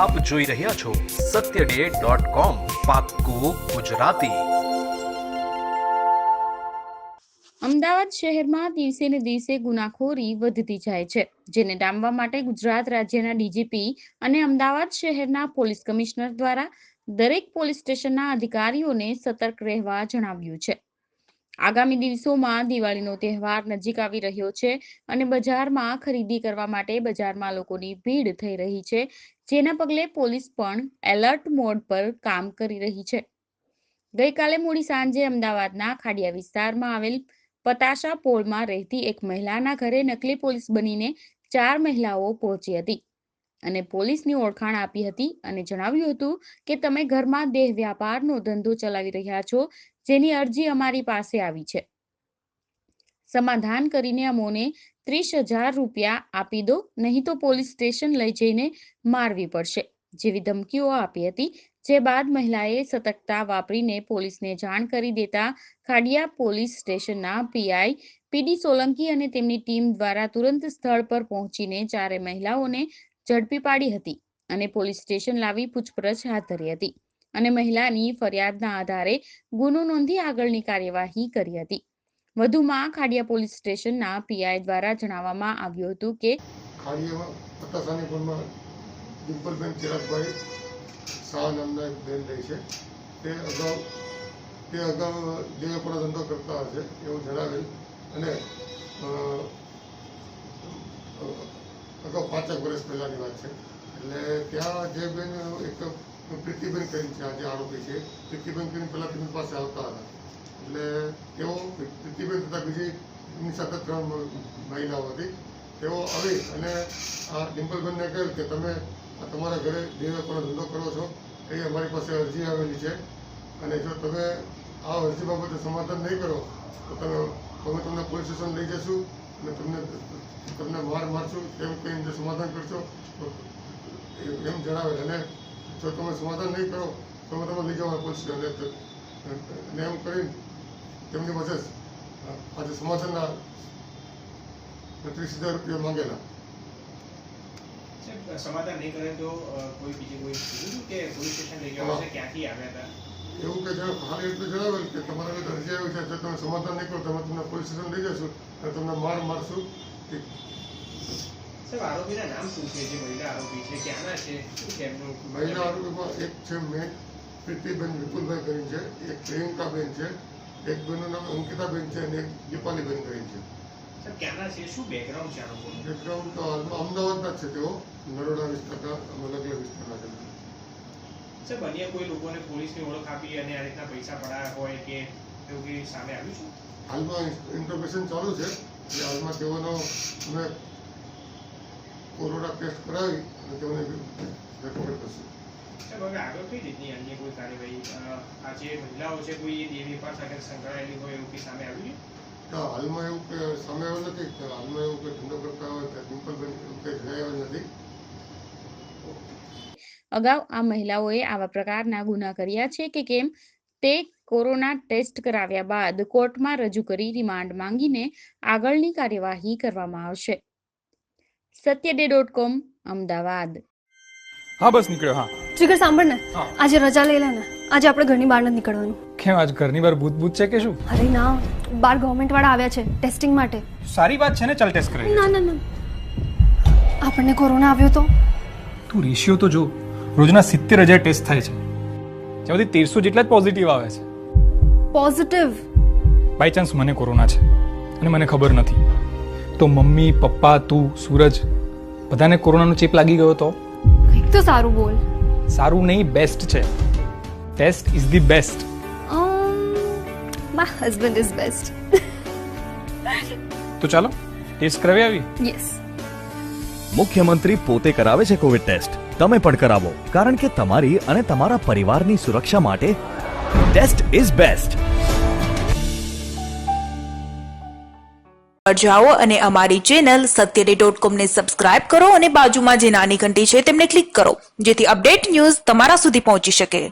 આપ જોઈ રહ્યા છો સત્ય ડે ગુજરાતી. અમદાવાદ શહેરમાં દિવસે ને દિવસે ગુનાખોરી વધતી જાય છે, જેને ડામવા માટે ગુજરાત રાજ્યના ડીજીપી અને અમદાવાદ શહેરના પોલીસ કમિશનર દ્વારા દરેક પોલીસ સ્ટેશનના અધિકારીઓને સતર્ક રહેવા જણાવ્યું છે. આગામી દિવસોમાં દિવાળીનો તહેવાર નજીક આવી રહ્યો છે અને બજારમાં ખરીદી કરવા માટે બજારમાં લોકોની ભીડ થઈ રહી છે, જેના પગલે પોલીસ પણ એલર્ટ મોડ પર કામ કરી રહી છે. ગઈકાલે મોડી સાંજે અમદાવાદના ખાડિયા વિસ્તારમાં આવેલ પતાશા પોળમાં રહેતી એક મહિલાના ઘરે નકલી પોલીસ બનીને ચાર મહિલાઓ પહોંચી હતી. અને પોલીસની ઓળખાણ આપી હતી અને જણાવ્યું હતું કે તમે ઘરમાં દેહ વ્યાપારનો ધંધો ચલાવી રહ્યા છો, જેની અરજી અમારી પાસે આવી છે. સમાધાન કરીને અમોને ત્રીસ હજાર રૂપિયા આપી દો, નહીં તો પોલીસ સ્ટેશન લઈ જઈને મારવી પડશે, જેવી ધમકીઓ આપી હતી, જે બાદ મહિલાએ સતર્કતા વાપરીને પોલીસને જાણ કરી દેતા ખાડિયા પોલીસ સ્ટેશનના પીઆઈ પીડી સોલંકી અને તેમની ટીમ દ્વારા તુરંત સ્થળ પર પહોંચીને ચારે મહિલાઓને ઝડપી પાડી હતી અને પોલીસ સ્ટેશન લાવી પૂછપરછ હાથ ધરી હતી અને મહિલાની ફરિયાદના આધારે ગુનો નોંધી આગળની કાર્યવાહી કરી હતી. વધુમાં ખાડિયા પોલીસ સ્ટેશનના પીઆઈ દ્વારા જણાવવામાં આવ્યું હતું કે તે અગાઉ તે અગાઉ દેવપુરા ધંધો કરતા હશે એવું જણાવેલ અને અગાઉ પાંચેક વર્ષ પહેલાંની વાત છે. એટલે ત્યાં જે બેન, એક પ્રીતિબેન કરીને છે આજે આરોપી છે, પ્રીતિબેન કરીને પહેલાં તેમની પાસે આવતા હતા. એટલે તેઓ પ્રીતિબેન તથા બીજી એમની સાથે ત્રણ મહિલાઓ હતી. તેઓ આવી અને આ ડિમ્પલબેનને કહ્યું કે તમે તમારા ઘરે દેવપુરા ધંધો કરો છો, એ અમારી પાસે અરજી આવેલી છે. અને જો તમે આ અરજી બાબતે સમાધાન નહીં કરો, તો તમે, અમે તમને પોલીસ સ્ટેશન લઈ જશું અને તમને તમને વાર મારશું એમ કહીને જો સમાધાન કરશો તો એમ જણાવે અને જો તમે સમાધાન નહીં કરો તો અમે તમે લઈ જવા પડશે અને એમ કરીને તેમની પાસે આજે સમાધાનના ત્રીસ હજાર રૂપિયા માંગેલા. સમાધાન નહીં કરે તો કોઈ બીજી કોઈ કીધું કે પોલીસ સ્ટેશન લઈ ગયા છે ક્યાંથી આવ્યા હતા? એવું કે જણાવ હાલ એટલું જણાવેલ કે તમારા અરજી આવી છે જો તમે સમાધાન નહીં કરો તમે તમને પોલીસ સ્ટેશન લઈ જશું અને તમને માર મારશું. સાહેબ આરોપીના નામ શું છે? જે મહિલા આરોપી છે ક્યાંના છે? શું મહિલા આરોપીમાં એક છે મેં પ્રીતિબેન વિપુલભાઈ કરીને છે એક પ્રિયંકાબેન છે એક બેનનું નામ અંકિતાબેન છે અને એક દીપાલીબેન કરીને છે. સાહેબ ક્યાંના છે? શું બેકગ્રાઉન્ડ છે આનો બેકગ્રાઉન્ડ તો હાલમાં અમદાવાદના છે તેઓ નરોડા વિસ્તારના અલગ વિસ્તારના છે. સાહેબ અન્ય કોઈ લોકોને પોલીસની ઓળખ આપી અને આ રીતના પૈસા પડાયા હોય કે એવું કંઈ સામે આવ્યું છે? હાલમાં ઇન્ફોર્મેશન ચાલુ છે. હાલમાં તેઓનો અમે કોરોના ટેસ્ટ કરાવી અને તેઓને રેકોમેન્ડ કરશું. સાહેબ હવે આગળ કઈ રીતની અન્ય કોઈ કાર્યવાહી અ, આ જે મહિલાઓ છે કોઈ એ દેહ વેપાર સાથે સંકળાયેલી હોય એવું કંઈ સામે આવ્યું છે? ના, હાલમાં એવું કે સામે આવ્યું નથી કે હાલમાં એવું કે ધંધો કરતા હોય કે સિમ્પલબેન એવું કંઈ જણાવ્યું નથી. અગાઉ આ મહિલાઓએ આવા પ્રકારના ગુના કર્યા છે કે કેમ? તે કોરોના ટેસ્ટ કરાવ્યા બાદ કોર્ટમાં રજૂ કરી રિમાન્ડ માંગીને આગળની કાર્યવાહી કરવામાં આવશે. સત્યડે ડોટ કોમ અમદાવાદ. હા બસ નીકળ્યો હા. જીગર સાંભળ ને. આજે રજા લઈ લે ને. આજે આપણે ઘરની બહાર નથી નીકળવાનું. કેમ આજ ઘરની બહાર ભૂત ભૂત છે કે શું? અરે ના બાર ગવર્મેન્ટ વાળા આવ્યા છે ટેસ્ટિંગ માટે. સારી વાત છે ને ચાલ ટેસ્ટ કરી ના ના ના. આપણને કોરોના આવ્યો તો? તું રેશિયો તો જો રોજના સિત્તેર હજાર ટેસ્ટ થાય છે. જેમાંથી તેરસો જેટલા જ પોઝિટિવ આવે છે. પોઝિટિવ બાય ચાન્સ મને કોરોના છે અને મને ખબર નથી. તો મમ્મી પપ્પા તું સૂરજ બધાને કોરોનાનો ચેપ લાગી ગયો તો? કંઈક તો સારું બોલ. સારું નહીં બેસ્ટ છે. Taste is the best my husband is best તો ચાલો ટેસ્ટ કરાવી આવી? યસ મુખ્યમંત્રી પોતે કરાવે છે કોવિડ ટેસ્ટ તમે પણ કરાવો. કારણ કે તમારી અને તમારા પરિવારની સુરક્ષા માટે ટેસ્ટ ઇઝ બેસ્ટ જાઓ અને અમારી ચેનલ સત્યરે ડોટ કોમને સબસ્ક્રાઇબ કરો અને બાજુમાં જે નાની ઘંટી છે તેમને ક્લિક કરો, જેથી અપડેટ ન્યૂઝ તમારા સુધી પહોંચી શકે.